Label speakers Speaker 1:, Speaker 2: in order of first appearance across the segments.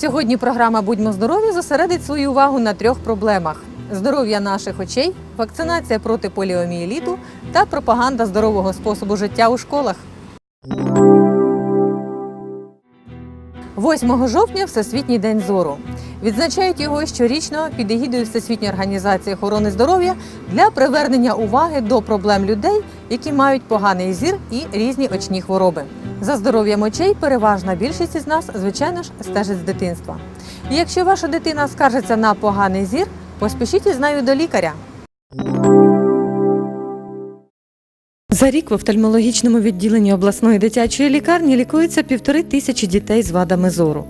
Speaker 1: Сьогодні програма Будьмо здорові зосередить свою увагу на трьох проблемах: здоров'я наших очей, вакцинація проти поліомієліту та пропаганда здорового способу життя у школах. 8 жовтня Всесвітній день зору. Відзначають його щорічно під егідою Всесвітньої організації охорони здоров'я для привернення уваги до проблем людей, які мають поганий зір і різні очні хвороби. За здоров'ям очей переважна більшість із нас, звичайно ж, стежить з дитинства. І якщо ваша дитина скаржиться на поганий зір, поспішіть із нею до лікаря. За рік в офтальмологічному відділенні обласної дитячої лікарні лікується півтори тисячі дітей з вадами зору.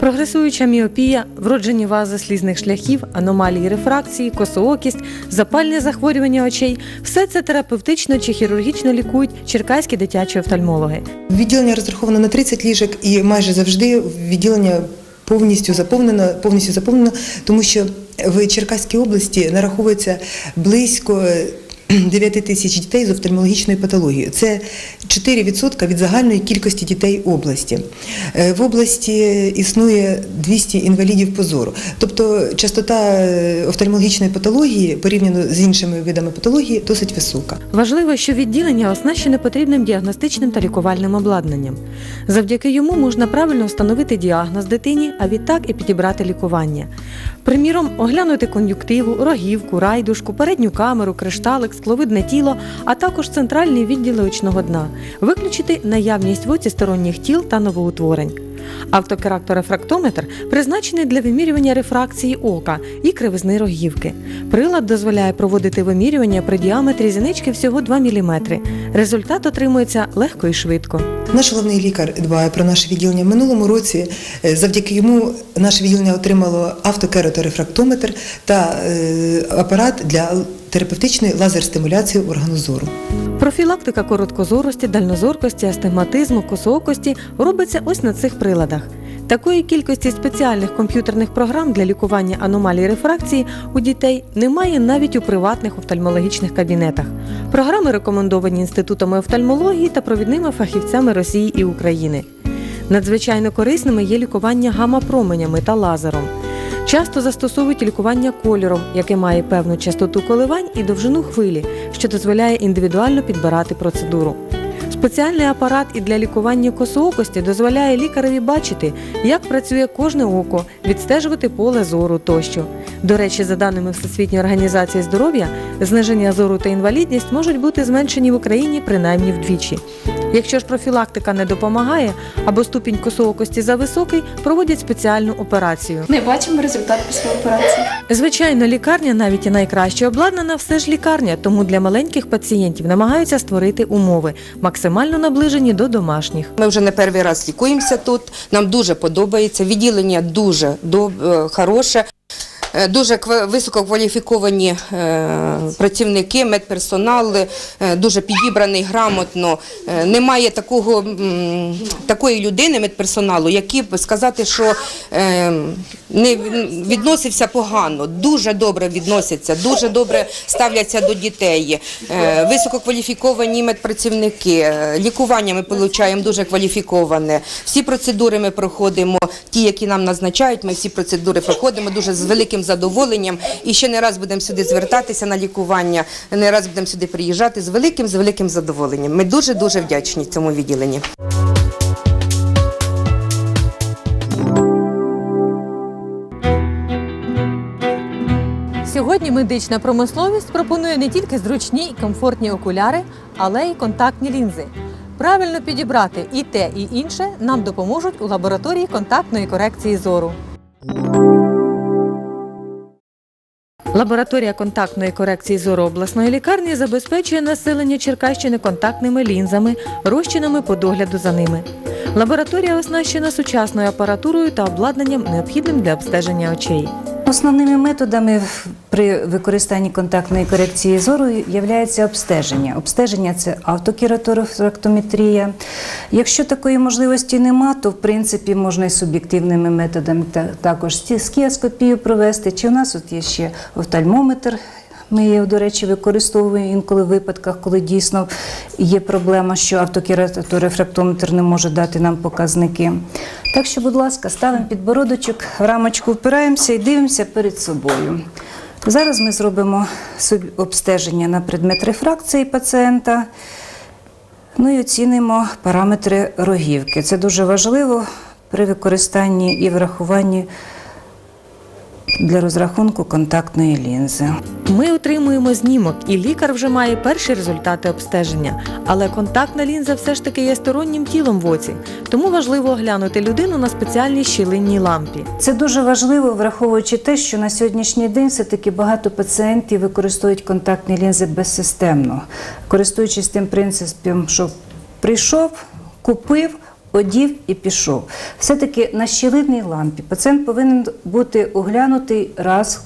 Speaker 1: Прогресуюча міопія, вроджені вази слізних шляхів, аномалії рефракції, косоокість, запальне захворювання очей все це терапевтично чи хірургічно лікують черкаські дитячі офтальмологи.
Speaker 2: Відділення розраховано на 30 ліжок і майже завжди відділення повністю заповнено, повністю заповнено, тому що в Черкаській області нараховується близько 9 тисяч дітей з офтальмологічною патологією. Це 4% від загальної кількості дітей області. Е, В області існує 200 інвалідів по зору. Тобто частота е, офтальмологічної патології порівняно з іншими видами патології досить висока.
Speaker 1: Важливо, що відділення оснащене потрібним діагностичним та лікувальним обладнанням. Завдяки йому можна правильно встановити діагноз дитині, а відтак і підібрати лікування. Приміром, оглянути кон'юктиву, рогівку, райдушку, передню камеру, кришталик, скловидне тіло, а також центральні відділи очного дна, виключити наявність в оці сторонніх тіл та новоутворень. Автокеракторефрактометр призначений для вимірювання рефракції ока і кривизни рогівки. Прилад дозволяє проводити вимірювання при діаметрі зінички всього 2 мм. Результат отримується легко і швидко.
Speaker 2: Наш головний лікар дбає про наше відділення. В минулому році е, завдяки йому наше відділення отримало автокераторефрактометр та е, апарат для терапевтичної лазер-стимуляції органу зору.
Speaker 1: Профілактика короткозорості, дальнозоркості, астигматизму, косоокості робиться ось на цих приладах. Такої кількості спеціальних комп'ютерних програм для лікування аномалій рефракції у дітей немає навіть у приватних офтальмологічних кабінетах. Програми рекомендовані інститутами офтальмології та провідними фахівцями Росії і України. Надзвичайно корисними є лікування гамма-променями та лазером. Часто застосовують лікування кольором, яке має певну частоту коливань і довжину хвилі, що дозволяє індивідуально підбирати процедуру. Спеціальний апарат і для лікування косоокості дозволяє лікареві бачити, як працює кожне око, відстежувати поле зору тощо. До речі, за даними Всесвітньої організації здоров'я, зниження зору та інвалідність можуть бути зменшені в Україні принаймні вдвічі. Якщо ж профілактика не допомагає або ступінь косоокості зависокий, проводять спеціальну операцію.
Speaker 3: Не бачимо результат після операції.
Speaker 1: Звичайно, лікарня навіть і найкраще обладнана, все ж лікарня, тому для маленьких пацієнтів намагаються створити умови, максимально наближені до домашніх.
Speaker 4: Ми вже не перший раз лікуємося тут. Нам дуже подобається. Відділення дуже е, хороше. Е, Дуже ква- висококваліфіковані е, працівники, медперсонал, е, дуже підібраний грамотно. Немає такого, такої людини, медперсоналу, який б сказати, що не відносився погано. Дуже добре відносяться, дуже добре ставляться до дітей. Висококваліфіковані медпрацівники. Лікування ми отримуємо дуже кваліфіковане. Всі процедури ми проходимо, ті, які нам назначають, ми всі процедури проходимо дуже з великим задоволенням. І ще не раз будемо сюди звертатися на лікування, не раз будемо сюди приїжджати з великим, з великим задоволенням. Ми дуже дуже вдячні цьому відділенні.
Speaker 1: Сьогодні медична промисловість пропонує не тільки зручні і комфортні окуляри, але й контактні лінзи. Правильно підібрати і те, і інше нам допоможуть у лабораторії контактної корекції зору. Лабораторія контактної корекції зору обласної лікарні забезпечує населення Черкащини контактними лінзами, розчинами по догляду за ними. Лабораторія оснащена сучасною апаратурою та обладнанням, необхідним для обстеження очей.
Speaker 5: Основними методами при використанні контактної корекції зору є обстеження. Обстеження це автокераторефрактометрія. Якщо такої можливості нема, то в принципі можна і суб'єктивними методами та- також скіоскопію провести. Чи у нас от є ще офтальмометр Ми її, до речі, використовуємо інколи в випадках, коли дійсно є проблема, що автокераторефрактометр не може дати нам показники. Так що, будь ласка, ставимо підбородочок, в рамочку впираємося і дивимося перед собою. Зараз ми зробимо обстеження на предмет рефракції пацієнта. Ну і оцінимо параметри рогівки. Це дуже важливо при використанні і врахуванні для розрахунку контактної лінзи.
Speaker 1: Ми отримуємо знімок, і лікар вже має перші результати обстеження. Але контактна лінза все ж таки є стороннім тілом в оці, тому важливо оглянути людину на спеціальній щілинній лампі.
Speaker 5: Це дуже важливо, враховуючи те, що на сьогоднішній день все-таки багато пацієнтів використовують контактні лінзи безсистемно, користуючись тим принципом, що прийшов, купив. Одів і пішов. Все-таки на щілинній лампі пацієнт повинен бути оглянутий раз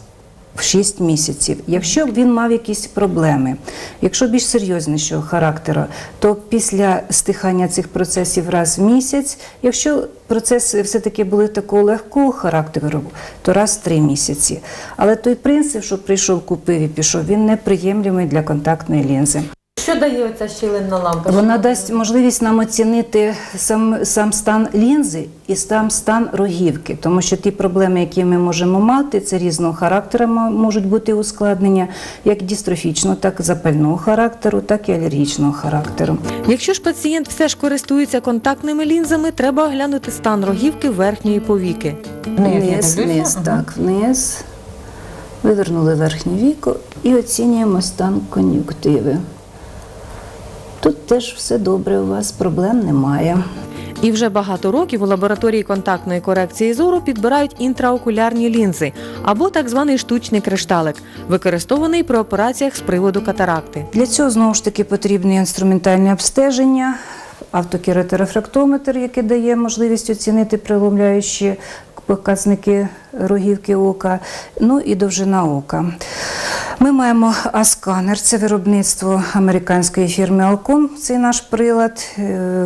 Speaker 5: в 6 місяців. Якщо він мав якісь проблеми, якщо більш серйознішого характеру, то після стихання цих процесів раз в місяць. Якщо процеси все-таки були такого легкого характеру, то раз в три місяці. Але той принцип, що прийшов, купив і пішов, він неприємлемий для контактної лінзи.
Speaker 1: Що дає оця щілинна лампа?
Speaker 5: Вона дасть можливість нам оцінити сам, сам стан лінзи і сам стан рогівки, тому що ті проблеми, які ми можемо мати, це різного характеру можуть бути ускладнення, як дістрофічного, так і запального характеру, так і алергічного характеру.
Speaker 1: Якщо ж пацієнт все ж користується контактними лінзами, треба оглянути стан рогівки верхньої повіки.
Speaker 5: Вниз, вниз, так, вниз. Вивернули верхнє віко і оцінюємо стан кон'юктиви. Тут теж все добре у вас, проблем немає.
Speaker 1: І вже багато років у лабораторії контактної корекції зору підбирають інтраокулярні лінзи або так званий штучний кришталик, використований при операціях з приводу катаракти.
Speaker 5: Для цього знову ж таки потрібне інструментальне обстеження, автокераторефрактометр, який дає можливість оцінити преломляючі показники рогівки ока, ну і довжина ока. Ми маємо А-сканер, це виробництво американської фірми Alcom, цей наш прилад. Е,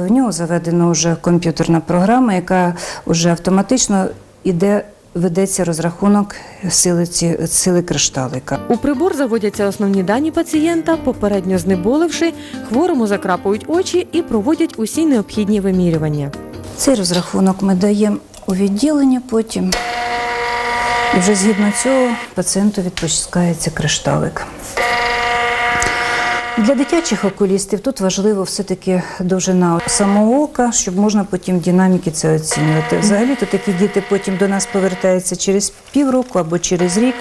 Speaker 5: В нього заведена вже комп'ютерна програма, яка вже автоматично іде, ведеться розрахунок сили, ці- сили кришталика.
Speaker 1: У прибор заводяться основні дані пацієнта, попередньо знеболивши, хворому закрапують очі і проводять усі необхідні вимірювання.
Speaker 5: Цей розрахунок ми даємо у відділення потім. І вже згідно цього пацієнту відпускається кришталик. Для дитячих окулістів тут важливо все-таки довжина самого ока, щоб можна потім динаміки це оцінювати. Взагалі то такі діти потім до нас повертаються через півроку або через рік,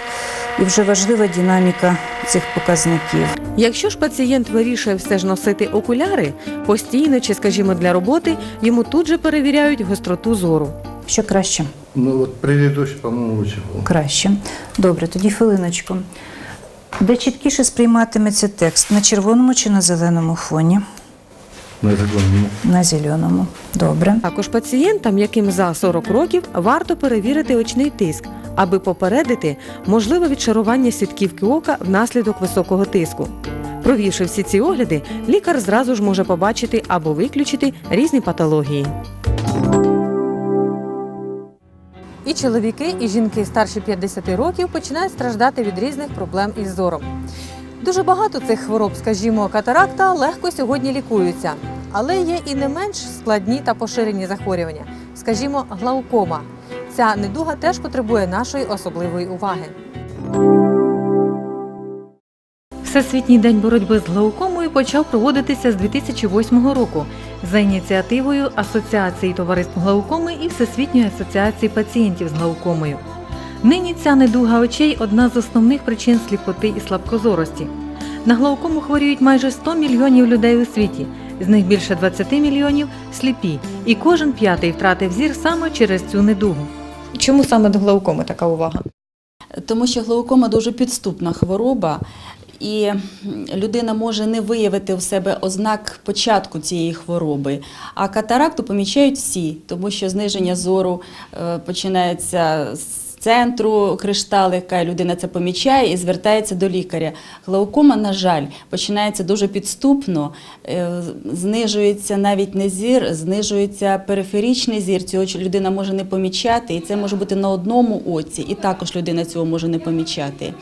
Speaker 5: і вже важлива динаміка цих показників.
Speaker 1: Якщо ж пацієнт вирішує все ж носити окуляри, постійно чи, скажімо, для роботи, йому тут же перевіряють гостроту зору.
Speaker 5: Що краще?
Speaker 6: Ну вот предыдущий, по-моему, лучше был.
Speaker 5: Краще. Добре, тоді хвилиночку. Де чіткіше сприйматиметься текст на червоному чи на зеленому фоні?
Speaker 6: На законному.
Speaker 5: На зеленому. Добре.
Speaker 1: Також пацієнтам, яким за 40 років, варто перевірити очний тиск, аби попередити можливе відшарування сітківки ока внаслідок високого тиску. Провівши всі ці огляди, лікар зразу ж може побачити або виключити різні патології. І чоловіки, і жінки старші 50 років починають страждати від різних проблем із зором. Дуже багато цих хвороб, скажімо, катаракта легко сьогодні лікуються, але є і не менш складні та поширені захворювання, скажімо, глаукома. Ця недуга теж потребує нашої особливої уваги. Всесвітній день боротьби з глаукомою почав проводитися з 2008 року за ініціативою Асоціації товариств глаукоми і Всесвітньої асоціації пацієнтів з глаукомою. Нині ця недуга очей одна з основних причин сліпоти і слабкозорості. На глаукому хворіють майже 100 мільйонів людей у світі, з них більше 20 мільйонів сліпі, і кожен п'ятий втратив зір саме через цю недугу. Чому саме до глаукоми така увага?
Speaker 7: Тому що глаукома дуже підступна хвороба, і людина може не виявити в себе ознак початку цієї хвороби. А катаракту помічають всі, тому що зниження зору е, починається з центру кришталика, людина це помічає і звертається до лікаря. Глаукома, на жаль, починається дуже підступно, е, знижується навіть не зір, знижується периферічний зір. Цього людина може не помічати, і це може бути на одному оці, і також людина цього може не помічати.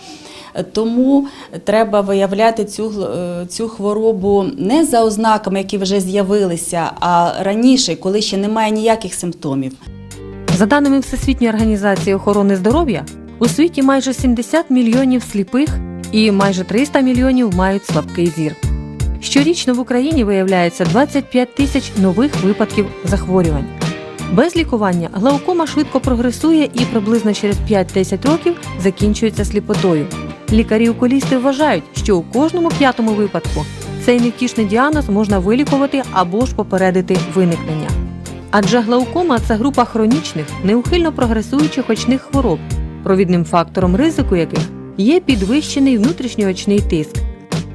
Speaker 7: Тому треба виявляти цю, е, цю хворобу не за ознаками, які вже з'явилися, а раніше, коли ще немає ніяких симптомів.
Speaker 1: За даними Всесвітньої організації охорони здоров'я, у світі майже 70 мільйонів сліпих і майже 300 мільйонів мають слабкий зір. Щорічно в Україні виявляється 25 тисяч нових випадків захворювань. Без лікування глаукома швидко прогресує і приблизно через 5-10 років закінчується сліпотою. Лікарі-окулісти вважають, що у кожному п'ятому випадку цей невтішний діагноз можна вилікувати або ж попередити виникнення. Адже глаукома це група хронічних, неухильно прогресуючих очних хвороб, провідним фактором ризику яких є підвищений внутрішньоочний тиск.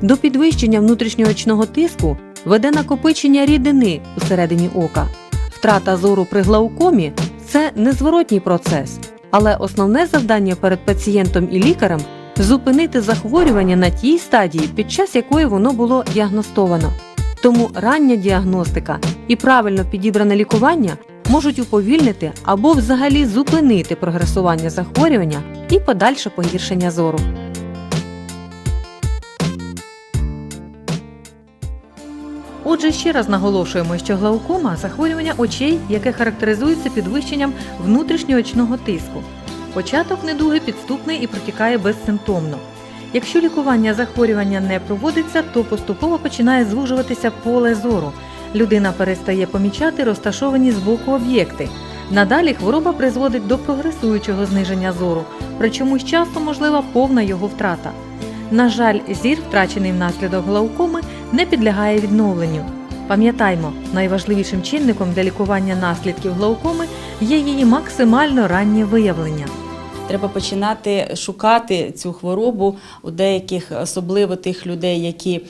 Speaker 1: До підвищення внутрішньоочного тиску веде накопичення рідини усередині ока. Втрата зору при глаукомі це незворотній процес, але основне завдання перед пацієнтом і лікарем зупинити захворювання на тій стадії, під час якої воно було діагностовано. Тому рання діагностика і правильно підібране лікування можуть уповільнити або взагалі зупинити прогресування захворювання і подальше погіршення зору. Отже, ще раз наголошуємо, що глаукома захворювання очей, яке характеризується підвищенням внутрішньоочного тиску. Початок недуги підступний і протікає безсимптомно. Якщо лікування захворювання не проводиться, то поступово починає звужуватися поле зору. Людина перестає помічати розташовані збоку об'єкти. Надалі хвороба призводить до прогресуючого зниження зору, причому з часом можлива повна його втрата. На жаль, зір, втрачений внаслідок глаукоми, не підлягає відновленню. Пам'ятаймо, найважливішим чинником для лікування наслідків глаукоми є її максимально раннє виявлення.
Speaker 7: Треба починати шукати цю хворобу у деяких, особливо тих людей, які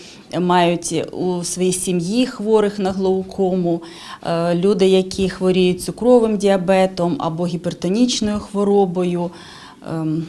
Speaker 7: мають у своїй сім'ї хворих на глаукому, е, люди, які хворіють цукровим діабетом або гіпертонічною хворобою. Ем,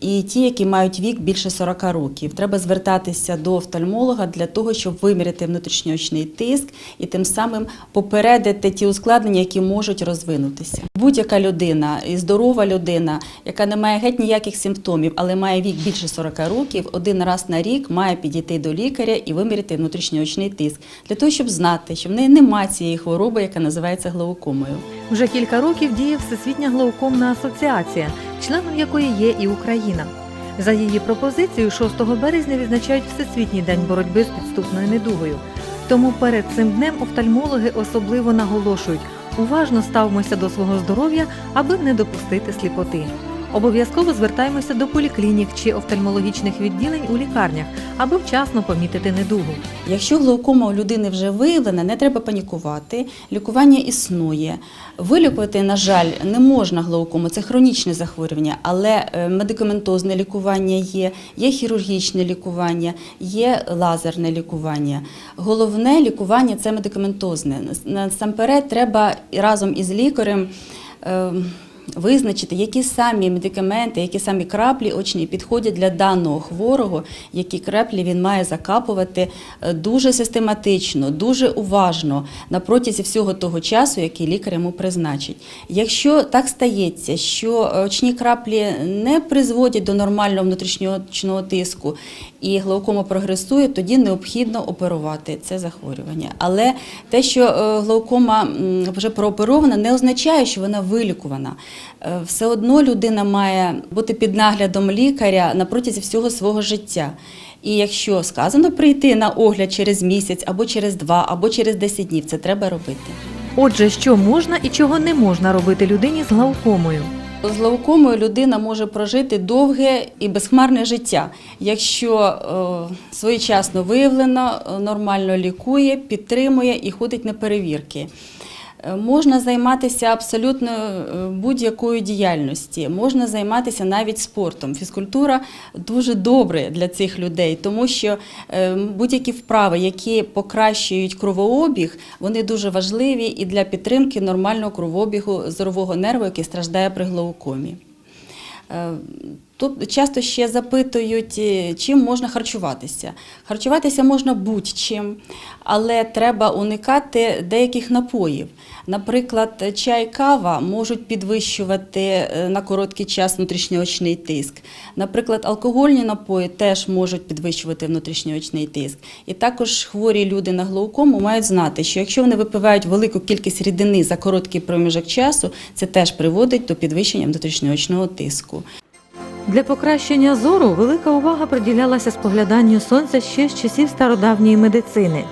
Speaker 7: І ті, які мають вік більше 40 років, треба звертатися до офтальмолога для того, щоб виміряти внутрішньоочний тиск і тим самим попередити ті ускладнення, які можуть розвинутися. Будь-яка людина, і здорова людина, яка не має геть ніяких симптомів, але має вік більше 40 років, один раз на рік має підійти до лікаря і виміряти внутрішньоочний тиск для того, щоб знати, що в неї немає цієї хвороби, яка називається глаукомою.
Speaker 1: Вже кілька років діє Всесвітня глаукомна асоціація, членом якої є і Україна. За її пропозицією, 6 березня відзначають Всесвітній день боротьби з підступною недугою. Тому перед цим днем офтальмологи особливо наголошують: уважно ставимося до свого здоров'я, аби не допустити сліпоти. Обов'язково звертаємося до поліклінік чи офтальмологічних відділень у лікарнях, аби вчасно помітити недугу.
Speaker 7: Якщо глаукома у людини вже виявлена, не треба панікувати. Лікування існує. Вилікувати, на жаль, не можна глаукому, це хронічне захворювання, але е, медикаментозне лікування є, є хірургічне лікування, є лазерне лікування. Головне лікування це медикаментозне. Насамперед, треба разом із лікарем. Е, Визначити, які самі медикаменти, які самі краплі очні підходять для даного хворого, які краплі він має закапувати е, дуже систематично, дуже уважно на протязі всього того часу, який лікар йому призначить. Якщо так стається, що очні краплі не призводять до нормального внутрішнього тиску і глаукома прогресує, тоді необхідно оперувати це захворювання. Але те, що е, глаукома вже прооперована, не означає, що вона вилікувана. Е, Все одно людина має бути під наглядом лікаря на протязі всього свого життя. І якщо сказано прийти на огляд через місяць, або через два, або через 10 днів, це треба робити.
Speaker 1: Отже, що можна і чого не можна робити людині з глаукомою?
Speaker 7: З глаукомою людина може прожити довге і безхмарне життя, якщо е, своєчасно виявлено, е, нормально лікує, підтримує і ходить на перевірки. Е, Можна займатися абсолютно е, будь-якою діяльністю, можна займатися навіть спортом. Фізкультура дуже добре для цих людей, тому що е, будь-які вправи, які покращують кровообіг, вони дуже важливі і для підтримки нормального кровообігу зорового нерву, який страждає при глаукомі. Тут часто ще запитують, е, чим можна харчуватися. Харчуватися можна будь-чим, але треба уникати деяких напоїв. Наприклад, чай, кава можуть підвищувати е, на короткий час внутрішньоочний тиск. Наприклад, алкогольні напої теж можуть підвищувати внутрішньоочний тиск. І також хворі люди на глаукому мають знати, що якщо вони випивають велику кількість рідини за короткий проміжок часу, це теж приводить до підвищення внутрішньоочного тиску.
Speaker 1: Для покращення зору велика увага приділялася спогляданню сонця ще з часів стародавньої медицини.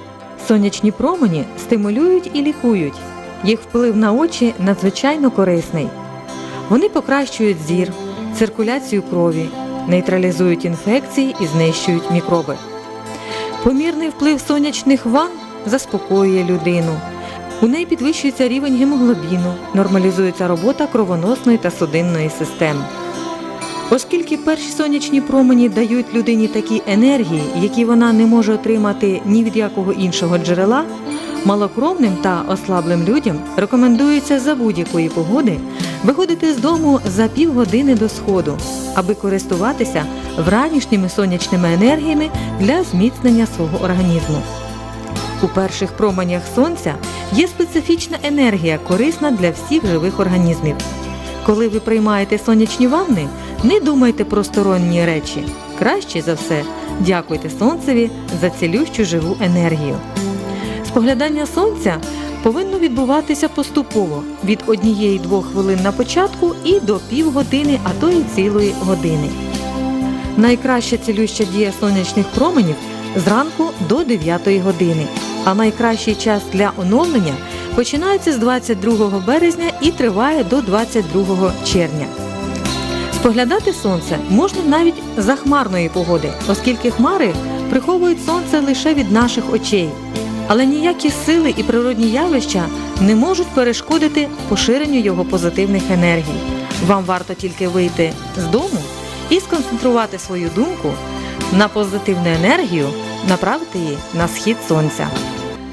Speaker 1: Сонячні промені стимулюють і лікують. Їх вплив на очі надзвичайно корисний. Вони покращують зір, циркуляцію крові, нейтралізують інфекції і знищують мікроби. Помірний вплив сонячних ванн заспокоює людину. У неї підвищується рівень гемоглобіну, нормалізується робота кровоносної та судинної систем. Оскільки перші сонячні промені дають людині такі енергії, які вона не може отримати ні від якого іншого джерела, малокровним та ослаблим людям рекомендується за будь-якої погоди виходити з дому за півгодини до сходу, аби користуватися вранішніми сонячними енергіями для зміцнення свого організму. У перших променях сонця є специфічна енергія, корисна для всіх живих організмів. Коли ви приймаєте сонячні ванни, не думайте про сторонні речі. Краще за все, дякуйте сонцеві за цілющу живу енергію. Споглядання сонця повинно відбуватися поступово від однієї-двох хвилин на початку і до півгодини, а то й цілої години. Найкраща цілюща дія сонячних променів зранку до 9 години, а найкращий час для оновлення починається з 22 березня і триває до 22 червня. Споглядати сонце можна навіть за хмарної погоди, оскільки хмари приховують сонце лише від наших очей. Але ніякі сили і природні явища не можуть перешкодити поширенню його позитивних енергій. Вам варто тільки вийти з дому і сконцентрувати свою думку на позитивну енергію, направити її на схід сонця.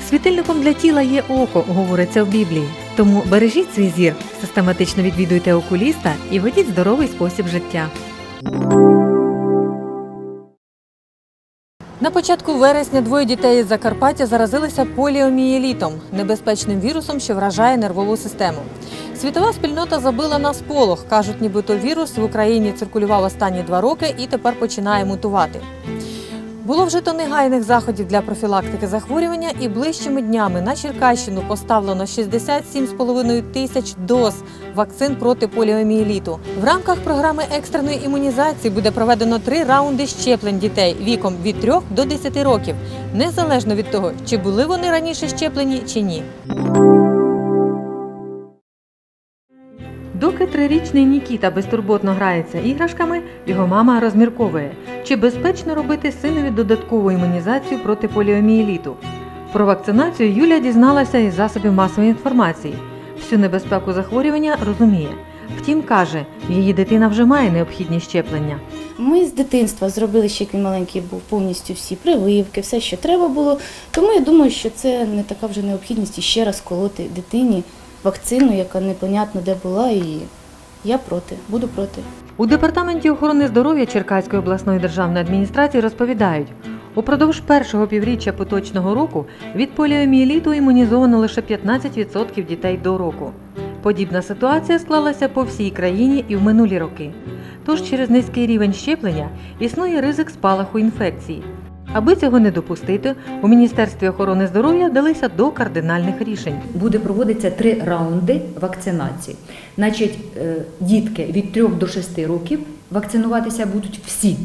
Speaker 1: Світильником для тіла є око, говориться в Біблії. Тому бережіть свій зір, систематично відвідуйте окуліста і ведіть здоровий спосіб життя. На початку вересня двоє дітей із Закарпаття заразилися поліомієлітом – небезпечним вірусом, що вражає нервову систему. Світова спільнота забила на сполох. Кажуть, нібито вірус в Україні циркулював останні два роки і тепер починає мутувати. Було вжито негайних заходів для профілактики захворювання, і ближчими днями на Черкащину поставлено 67,5 тисяч доз вакцин проти поліомієліту. В рамках програми екстреної імунізації буде проведено три раунди щеплень дітей віком від 3 до 10 років, незалежно від того, чи були вони раніше щеплені чи ні. Трирічний Нікіта безтурботно грається іграшками, його мама розмірковує, чи безпечно робити синові додаткову імунізацію проти поліомієліту. Про вакцинацію Юля дізналася із засобів масової інформації. Всю небезпеку захворювання розуміє. Втім, каже, її дитина вже має необхідні щеплення.
Speaker 8: Ми з дитинства зробили ще як він маленький був повністю всі прививки, все, що треба було. Тому я думаю, що це не така вже необхідність ще раз колоти дитині вакцину, яка непонятно де була, і я проти, буду проти.
Speaker 1: У департаменті охорони здоров'я Черкаської обласної державної адміністрації розповідають, упродовж першого півріччя поточного року від поліомієліту імунізовано лише 15% дітей до року. Подібна ситуація склалася по всій країні і в минулі роки. Тож через низький рівень щеплення існує ризик спалаху інфекції. Аби цього не допустити, у Міністерстві охорони здоров'я вдалися до кардинальних рішень.
Speaker 9: буде проводитися три раунди вакцинації. Значить, е, дітки від 3 до 6 років вакцинуватися будуть всі.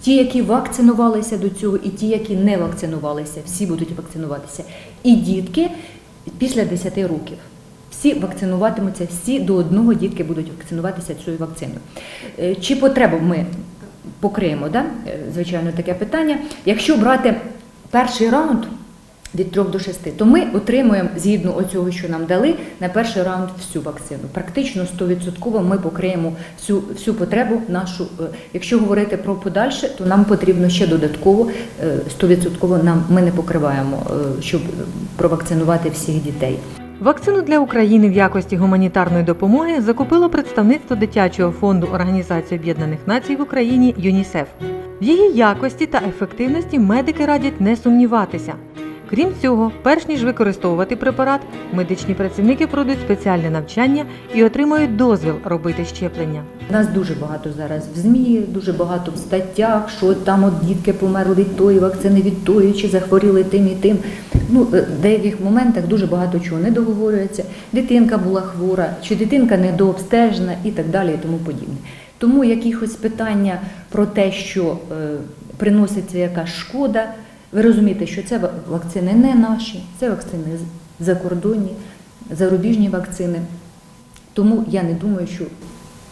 Speaker 9: Ті, які вакцинувалися до цього, і ті, які не вакцинувалися, всі будуть вакцинуватися. І дітки після 10 років. Всі вакцинуватимуться, всі до одного дітки будуть вакцинуватися цією вакциною. Е, Чи потребу ми покриємо, да? Е, звичайно, таке питання. Якщо брати перший раунд, від 3 до 6, то ми отримуємо згідно оцього, що нам дали, на перший раунд всю вакцину. Практично 100% ми покриємо всю, всю потребу нашу. Е, Якщо говорити про подальше, то нам потрібно ще додатково е, 100% нам ми не покриваємо, е, щоб провакцинувати всіх дітей.
Speaker 1: Вакцину для України в якості гуманітарної допомоги закупило представництво дитячого фонду Організації Об'єднаних Націй в Україні ЮНІСЕФ. В її якості та ефективності медики радять не сумніватися. Крім цього, перш ніж використовувати препарат, медичні працівники пройдуть спеціальне навчання і отримають дозвіл робити щеплення.
Speaker 9: Нас дуже багато зараз в ЗМІ, дуже багато в статтях, що там от дітки померли від тої вакцини, від тої, чи захворіли тим і тим. Ну, е, в деяких моментах дуже багато чого не договорюється. Дитинка була хвора, чи дитинка недообстежена і так далі, і тому подібне. Тому якихось питання про те, що е, приноситься якась шкода, ви розумієте, що це вакцини не наші, це вакцини закордонні, зарубіжні вакцини. Тому я не думаю, що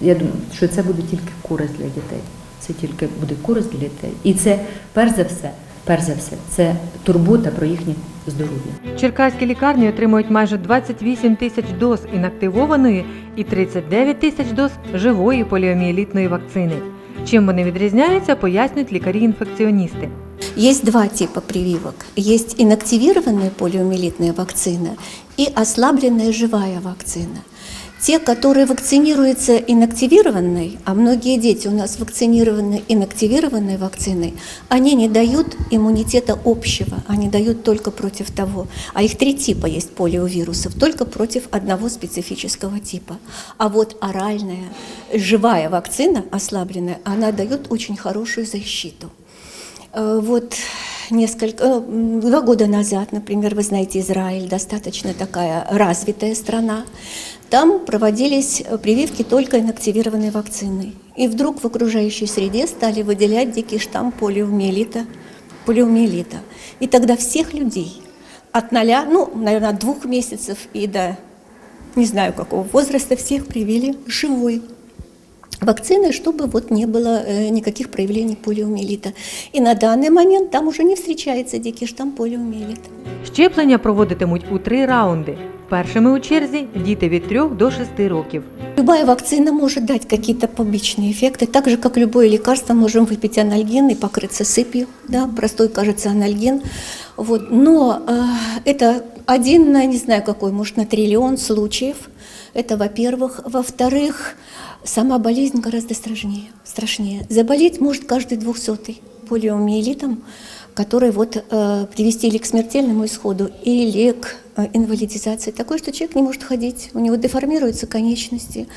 Speaker 9: я думаю, що це буде тільки користь для дітей. Це тільки буде користь для дітей. І це перш за все, перш за все, це турбота про їхнє здоров'я.
Speaker 1: Черкаські лікарні отримують майже 28 тисяч доз інактивованої і 39 тисяч доз живої поліомієлітної вакцини. Чим вони відрізняються, пояснюють лікарі-інфекціоністи.
Speaker 10: Есть два типа прививок. Есть инактивированная полиомиелитная вакцина и ослабленная живая вакцина. Те, которые вакцинируются инактивированной, а многие дети у нас вакцинированы инактивированной вакциной, они не дают иммунитета общего, они дают только против того. А их три типа есть полиовирусов, только против одного специфического типа. А вот оральная, живая вакцина, ослабленная, она дает очень хорошую защиту. Э, Вот несколько, э, два года назад, например, вы знаете, Израиль достаточно такая развитая страна. Там проводились э, прививки только инактивированной вакциной. И вдруг в окружающей среде стали выделять дикий штамм полиомиелита, полиомиелита. И тогда всех людей от ноля, ну, наверное, от двух месяцев и до не знаю какого возраста, всех привили живой вакцины, чтобы вот не было э, никаких проявлений полиомиелита. И на данный момент там уже не встречается дикий штамм полиомиелита.
Speaker 1: Щеплення проводитимуть у три раунди. Першими у черзі діти від 3 до 6 років.
Speaker 10: Любая вакцина может дать какие-то побочные эффекты, так же, как любое лекарство, можем выпить анальгин и покрыться сыпью, да, простой, кажется, анальгин. Вот. Но э, это один на, не знаю какой, может, на триллион случаев. Это, во-первых. Во-вторых, сама болезнь гораздо страшнее. страшнее. Заболеть может каждый двухсотый полиомиелитом, который вот э, привести или к смертельному исходу, или к э, инвалидизации. Такой, что человек не может ходить, у него деформируются конечности,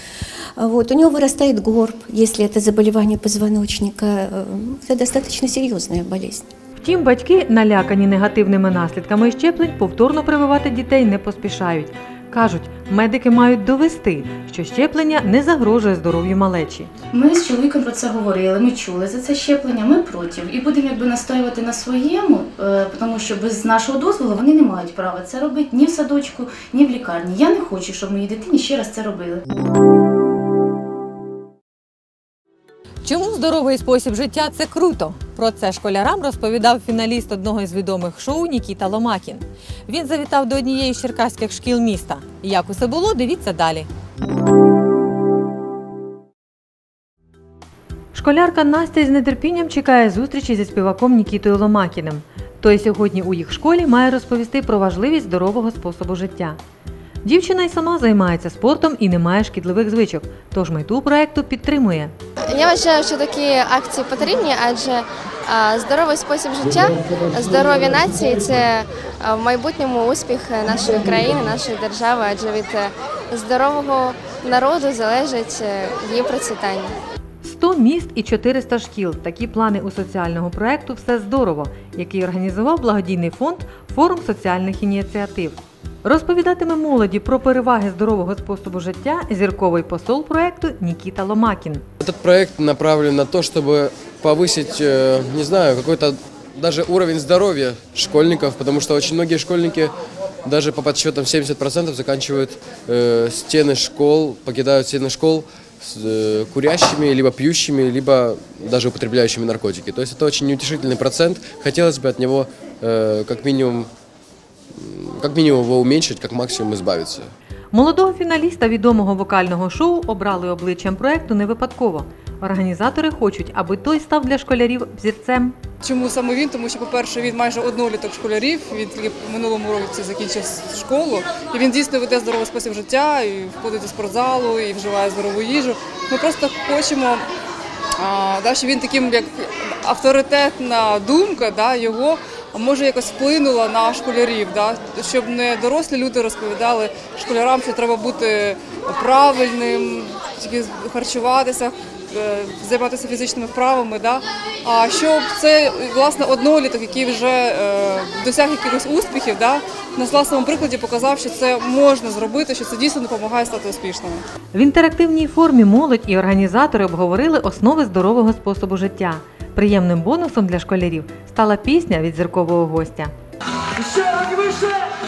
Speaker 10: А вот, у него вырастает горб, если это заболевание позвоночника. Э, Это достаточно серьезная болезнь.
Speaker 1: Втім, батьки, налякані негативними наслідками щеплень, повторно прививати дітей не поспішають. Кажуть, медики мають довести, що щеплення не загрожує здоров'ю малечі.
Speaker 8: Ми з чоловіком про це говорили, ми чули за це щеплення, ми проти. І будемо якби настоювати на своєму, е, тому що без нашого дозволу вони не мають права це робити ні в садочку, ні в лікарні. Я не хочу, щоб моїй дитині ще раз це робили.
Speaker 1: Чому здоровий спосіб життя це круто? Про це школярам розповідав фіналіст одного із відомих шоу Нікіта Ломакін. Він завітав до однієї з черкаських шкіл міста. Як усе було, дивіться далі. Школярка Настя з нетерпінням чекає зустрічі зі співаком Нікітою Ломакіним. Той сьогодні у їх школі має розповісти про важливість здорового способу життя. Дівчина й сама займається спортом і не має шкідливих звичок, тож мету проекту підтримує.
Speaker 3: Я вважаю, що такі акції потрібні, адже здоровий спосіб життя, здоров'я нації це в майбутньому успіх нашої країни, нашої держави, адже від е, здорового народу залежить е, її процвітання.
Speaker 1: 100 міст і 400 шкіл. Такі плани у соціального проекту Все здорово, який організував благодійний фонд Форум соціальних ініціатив. Розповідатиме молоді про переваги здорового способу життя зірковий посол проекту Нікіта Ломакін.
Speaker 11: Этот проект направлен на то, чтобы повысить, э, не знаю, какой-то даже уровень здоровья школьников, потому что очень многие школьники, даже по подсчетам 70% заканчивают э, стены школ, покидают стены школ с э, курящими, либо пьющими, либо даже употребляющими наркотики. То есть это очень неутешительный процент. Хотелось бы от него э, как минимум м, как минимум его уменьшить, как максимум избавиться.
Speaker 1: Молодого фіналіста відомого вокального шоу обрали обличчям проекту не випадково. Організатори хочуть, аби той став для школярів взірцем.
Speaker 12: Чому саме він? Тому що, по-перше, він майже одноліток школярів. Він тільки в минулому році закінчив школу, і він дійсно веде здоровий спосіб життя, і входить до спортзалу, і вживає здорову їжу. Ми просто хочемо, а, да, щоб він таким як авторитетна думка, да, його може якось вплинула на школярів, да, щоб не дорослі люди розповідали школярам, що треба бути правильним, тільки харчуватися, займатися фізичними вправами. Да? А щоб це власне одноліток, який вже е, досяг якихось успіхів, да? на власному прикладі показав, що це можна зробити, що це дійсно допомагає стати успішними.
Speaker 1: В інтерактивній формі молодь і організатори обговорили основи здорового способу життя. Приємним бонусом для школярів стала пісня від зіркового гостя.
Speaker 13: Ще вище!